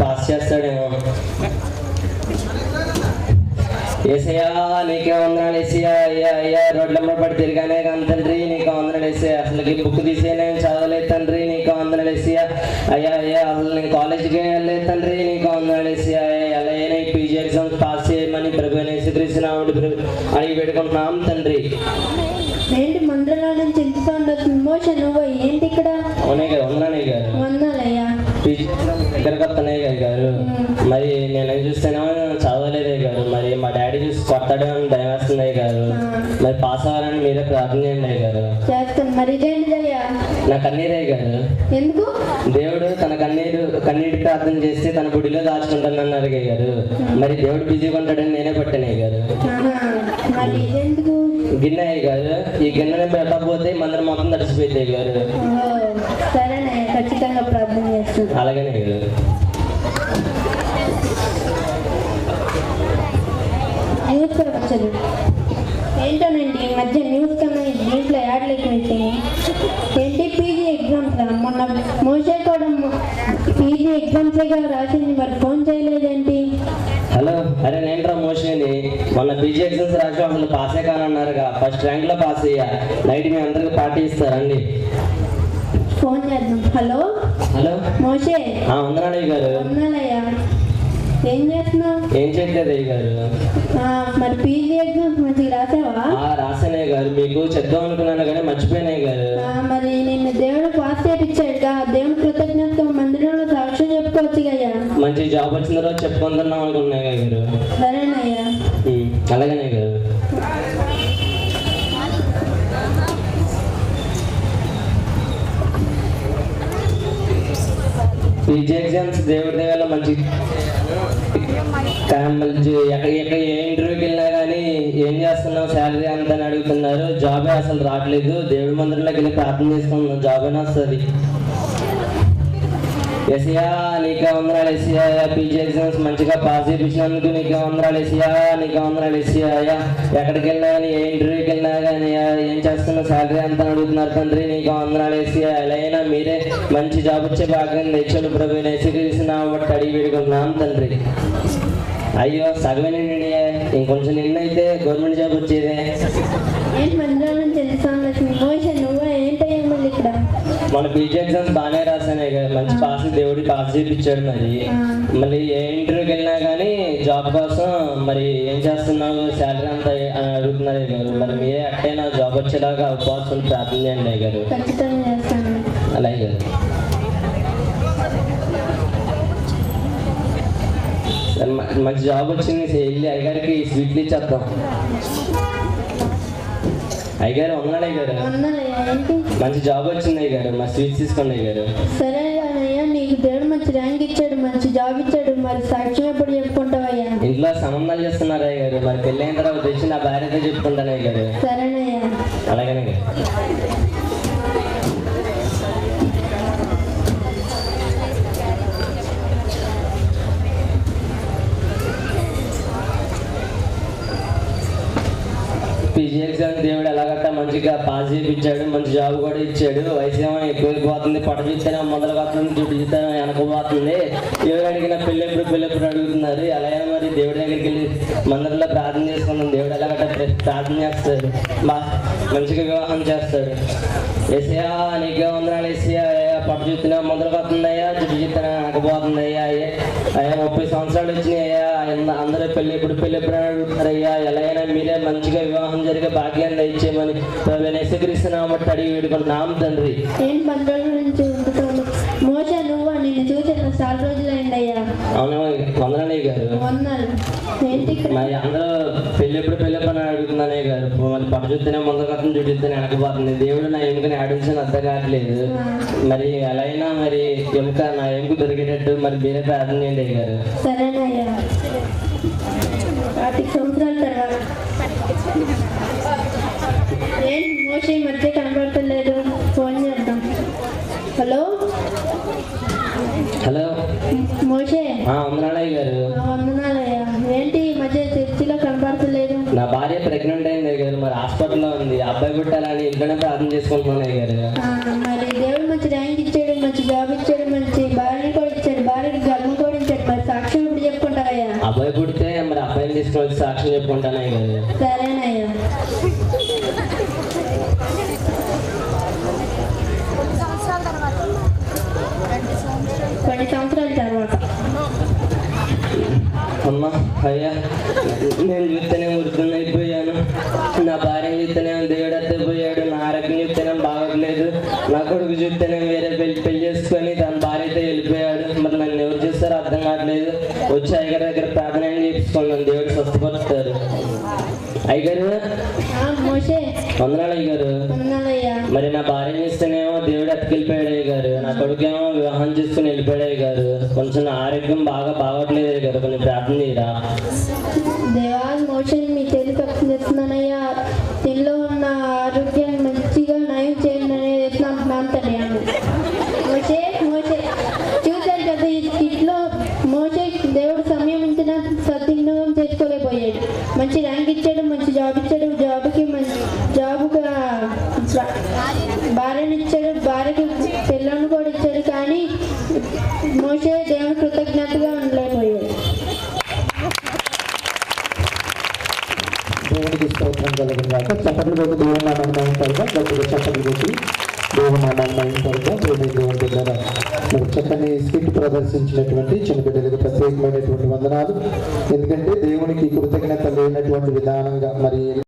Pass చేస్తాడేమో ఏసయ్యా నీకే వందనాలు ఏసయ్యా. అయ్యా అయ్యా రోడ్ల మీద పడి తిరిగానే కానీ తండ్రి నీకు వందనాలు వేసయ్యా అసలు బుక్ తీసే నేను చదవలేదు తండ్రి నీకు వందనాలు వేసయ్యా అయ్యా అయ్యా అసలు నేను కాలేజీకి వెళ్ళలేదు తండ్రి నీకు వందనాలు వేసయ్యా అలా అయినా పీజీ ఎగ్జామ్స్ పాస్ చేయమని ప్రభు ప్రభు అడిగి పెట్టుకుంటున్నాం తండ్రి. ఏంటి మందిరంలో నుంచి మోషన్ నువ్వు ఏంటి ఇక్కడ? అవునే కదా పీజీ దగ్గరకు వస్తున్నాయి కదా గారు. మరి నేను చూస్తేనేమో చదవలేదే గారు. మరి మా డాడీ చూసి కొట్టడం అని భయం వేస్తుంది గారు. మరి పాస్ అవ్వాలని మీరే ప్రార్థన చేయండి గారు. చేస్తాను. మరి ఇదేంటిదయ్యా నా కన్నీరే గారు. ఎందుకు? దేవుడు తన కన్నీరు కన్నీటి ప్రార్థన చేస్తే తన గుడిలో దాచుకుంటానన్నారు గారు. మరి దేవుడు బిజీగా ఉంటాడని నేనే పట్టాను గారు. గిన్నె గారు ఈ గిన్నెని పెట్టకపోతే మందరం మొత్తం తడిసిపోయింది గారు. సరేనయ్యా ఖచ్చితంగా చేస్తాను అలాగనే ఏంటోనండి ఈ మధ్య న్యూస్ కన్నా దీంట్లో యాడ్లు ఎక్కువైపోయి ఏంటి పీజీ ఎగ్జామ్స్ మొన్న మోసే కూడా పీజీ ఎగ్జామ్స్ రాసింది మరి ఫోన్ చేయలేదేంటి? హలో అరే నేను రా మోషిని మొన్న పీజీ ఎగ్జామ్స్ రాసి అసలు పాసే కానన్నారుగా. ఫస్ట్ ర్యాంక్లో పాస్ అయ్యా. నైట్ మీ అందరికి పార్టీ ఇస్తారండి ఫోన్ చేద్దాం. హలో? హలో? మోసే ఆ వందనాడయ్య గారు. ఉన్నాలయ్యా ఏం చేస్తున్నావు? ఏం చేయట్లేదు అయ్య గారు. ఆ, మరి పీజీ ఎగ్జామ్స్ మంచిగా రాసావా? ఆ రాసనే గారు. మీకు చెప్దాం అనుకున్నాను కానీ మర్చిపోయినాయి గారు. ఆ, మరి నిన్ను దేవుడు పాస్ చేయించాడుగా దేవుని కృతజ్ఞత మందిరంలో సాక్ష్యం చెప్పుకోవచ్చు అయ్యా. మంచి జాబ్ వచ్చిన రోజు చెప్పుకుంటున్నాం అనుకున్నాయి పీజీ ఎగ్జామ్స్ దేవుడి దగ్గర మంచి ఎక్కడ ఏ ఇంటర్వ్యూకి వెళ్ళినా కానీ ఏం చేస్తున్నావు శాలరీ అంత అని అడుగుతున్నారు. జాబే అసలు రావట్లేదు. దేవుడి మందిరంలోకి వెళ్ళి ప్రార్థన చేసుకున్నాం జాబ్ వస్తుంది? ఎసియా నీకే వందనాలు ఎసియా పీజీ ఎగ్జామ్స్ మంచిగా పాస్ చేయించినందుకు నీకే వందనాలు ఎసియా నీకే వందనాలు ఎసియా ఎక్కడికి వెళ్ళినా కానీ ఏ ఇంటర్వ్యూకి వెళ్ళినా కానీ ఏం చేస్తున్నా శాలరీ ఎంత అడుగుతున్నారు తండ్రి నీకు వందనాలు ఎసియా. ఎలా అయినా మీరే మంచి జాబ్ వచ్చే భాగం తెచ్చాడు ప్రభు. నేసిరిసిన బట్టి అడిగి పెట్టుకుంటున్నాం తండ్రి. అయ్యో సగమే నిండి ఇంకొంచెం నిన్నైతే గవర్నమెంట్ జాబ్ వచ్చేదే. మన పీజీ ఎగ్జామ్స్ బాగానే రాసానే కదా. మంచి పాస్ దేవుడి పాస్ చేయించాడు మరి. మళ్ళీ ఏ ఇంటర్వ్యూకి వెళ్ళినా కానీ జాబ్ కోసం మరి ఏం చేస్తున్నావు శాలరీ అంతా అని అడుగుతున్నారు గారు మరి మీరే అట్టైనా జాబ్ వచ్చేలాగా ఉపవాసం ప్రార్థన చేయండి గారు. అలాగే మంచి జాబ్ వచ్చింది. వెళ్ళి అయ్యగారికి స్వీట్లు ఇచ్చేద్దాం. అయ్యగారు ఉన్నాడు ఏంటి? మంచి జాబ్ వచ్చింది అయ్యగారు మా స్వీట్స్ తీసుకోండి అయ్యగారు. సరే అన్నయ్య నీకు దేవుడు మంచి ర్యాంక్ ఇచ్చాడు మంచి జాబ్ ఇచ్చాడు మరి సాక్ష్యం ఎప్పుడు చెప్పుకుంటావయ్యా ఇంట్లో సంబంధాలు చేస్తున్నారు అయ్య గారు మరి పెళ్ళైన తర్వాత తెచ్చి నా భార్యతో చెప్పుకుంటాను అయ్య గారు సరేనయ్యా. అలాగనే గారు. దేవుడు ఎలాగట్ట మంచిగా పాస్ చేయించాడు మంచి జాబ్ కూడా ఇచ్చాడు. వయసు ఏమో ఎక్కువైపోతుంది పట చూస్తేనే మొదలు పోతుంది చూపిస్తాను వెనకపోతుంది ఎవరు అడిగిన పెళ్ళెప్పుడు పెళ్ళెప్పుడు అడుగుతున్నారు ఎలాగైనా మరి దేవుడి దగ్గరికి వెళ్ళి మందిరంలో ప్రార్థన చేసుకుందాం. దేవుడు ఎలాగట్ట ప్రార్థన చేస్తాడు. బా మంచిగా వివాహం చేస్తాడు. ఏసయా నీకే వందనాలు ఏసయా పట్టు చూస్తున్నా మొదలు పోతుందయ్యా చుట్టూ చూస్తున్నా వెనకపోతుందయ్యా అయ్యా. ముప్పై సంవత్సరాలు వచ్చినాయి అయ్యా అంద- అందరూ పెళ్ళి ఎప్పుడు అని అడుగుతున్నారయ్యా ఎలా అయినా మీరే మంచిగా వివాహం జరిగే భాగ్యాన్ని ఇచ్చేయమని నేసకరిస్తున్నామట్టి అడిగి వేడుకుంటున్నాం తండ్రి. నుంచి మోస నువ్వు? చూసి నాకు చాలా రోజులైంది అయ్యా. అవును వందనాలయ్య గారు. వందనాలు అందరూ పెళ్ళి ఎప్పుడు పెళ్ళి అడుగుతున్నానే గారు మరి పట్టు చూస్తేనే ముందు కథను చూడిస్తేనే వెనకపోతుంది దేవుడు నా ఎముకని ఆడించిన అర్థం కావట్లేదు మరి ఎలా అయినా మరి ఎముక నా ఎముక దొరికేటట్టు మరి మీరే ప్రార్థన చేయండి గారు. సరేనయ్యా పాతిక సంవత్సరాల తర్వాత. ఏంటి మోస ఈ మధ్య కనబడతలేదు? ఫోన్ చేద్దాం. హలో? హలో? మోసే వందనాలయ్య గారు. వందనాలయ్యా భార్య ప్రెగ్నెంట్ అయింది కదా మరి హాస్పిటల్లో ఉంది. అబ్బాయి పుట్టాలని ఇంట్లోనే ప్రార్థన చేసుకుంటున్నాయి కదా మరి దేవుడు మంచి ర్యాంక్ ఇచ్చాడు మంచి జాబ్ ఇచ్చాడు మంచి భార్యని కూడా ఇచ్చాడు భార్యకి జన్మ కూడా ఇచ్చాడు. మరి సాక్ష్యం ఇప్పుడు అబ్బాయి పుడితే మరి అబ్బాయిని తీసుకోవాలి సాక్ష్యం చెప్పుకుంటానే కదా సరే అయ్యా నేను చూస్తేనే వృద్ధుని అయిపోయాను. నా భార్య చూస్తేనే దేవుడు ఎత్తిపోయాడు నా ఆరోగ్యం చూస్తేనే బాగోట్లేదు నా కొడుకు చూస్తేనే వేరే పెళ్ళి పెళ్ళి చేసుకొని తన భార్యతో వెళ్ళిపోయాడు. మరి నన్ను ఎవరు చూస్తారో అర్థం కావట్లేదు. వచ్చి అయ్యగారి దగ్గర ప్రార్థన ఏం దేవుడు స్వస్థపరుస్తారు అయ్యగారు. ఆ, మోషే. వందనాలు ఉన్నానయ్యా మరి నా భార్య చూస్తేనేమో దేవుడు ఎత్తుకెళ్ళిపోయాడు అయ్య గారు నా కొడుకేమో వివాహం చేసుకుని వెళ్ళిపోయాడు అయ్య గారు కొంచెం ఆరోగ్యం బాగా బాగోట్లేదు గారు కొంచెం ప్రార్థన చేయరా? దేవా మోషన్ మీ తెలిసి చెప్తున్నానయ్యా దీనిలో ఉన్న మంచిగా నయం చేయండి అనేది చెప్తున్నాను తెలియను మోసే మోసే చూశారు కదా ఈ స్కిట్లో మోసే దేవుడు సమయం ఇచ్చిన సద్వినియోగం చేసుకోలేకపోయాడు. మంచి ర్యాంక్ గట్టిగా చప్పట్లు కొట్టి దేవుని నామాన్ని మహింపడగా దేవుని దేవుని దగ్గర మరి చక్కని స్కిట్ ప్రదర్శించినటువంటి చిన్న బిడ్డలకు ప్రత్యేకమైనటువంటి వందనాలు. ఎందుకంటే దేవునికి కృతజ్ఞత లేనటువంటి విధానంగా మరి